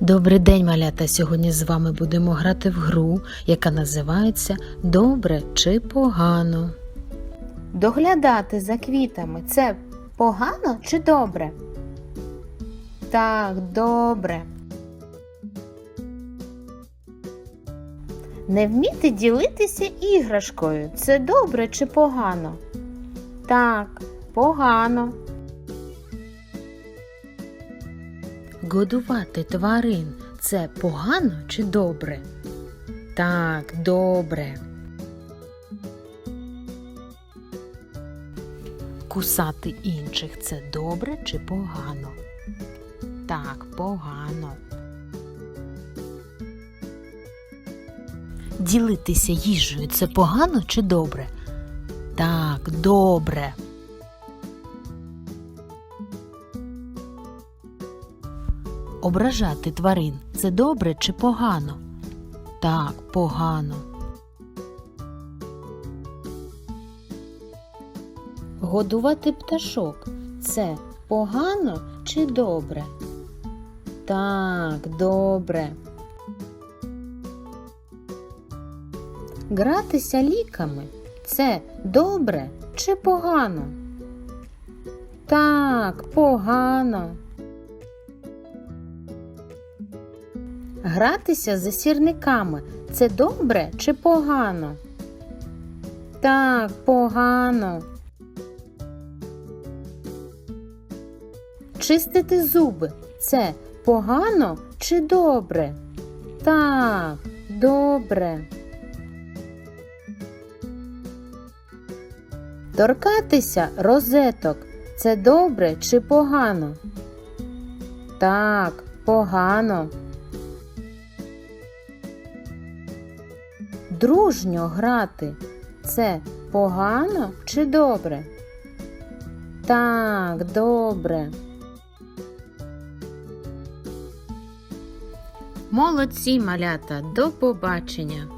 Добрий день, малята! Сьогодні з вами будемо грати в гру, яка називається Добре чи погано. Доглядати за квітами це погано чи добре? Так, добре. Не вміти ділитися іграшкою це добре чи погано? Так, погано. Годувати тварин це погано чи добре? Так, добре. Кусати інших це добре чи погано? Так, погано. Ділитися їжею це погано чи добре? Так, добре. Ображати тварин це добре чи погано? Так, погано. Годувати пташок це погано чи добре? Так, добре. Гратися ліками це добре чи погано? Так, погано. Гратися за сірниками це добре чи погано? Так, погано. Чистити зуби це погано чи добре? Так, добре. Торкатися розеток це добре чи погано? Так, погано. Дружньо грати це погано чи добре? Так, добре. Молодці малята, до побачення!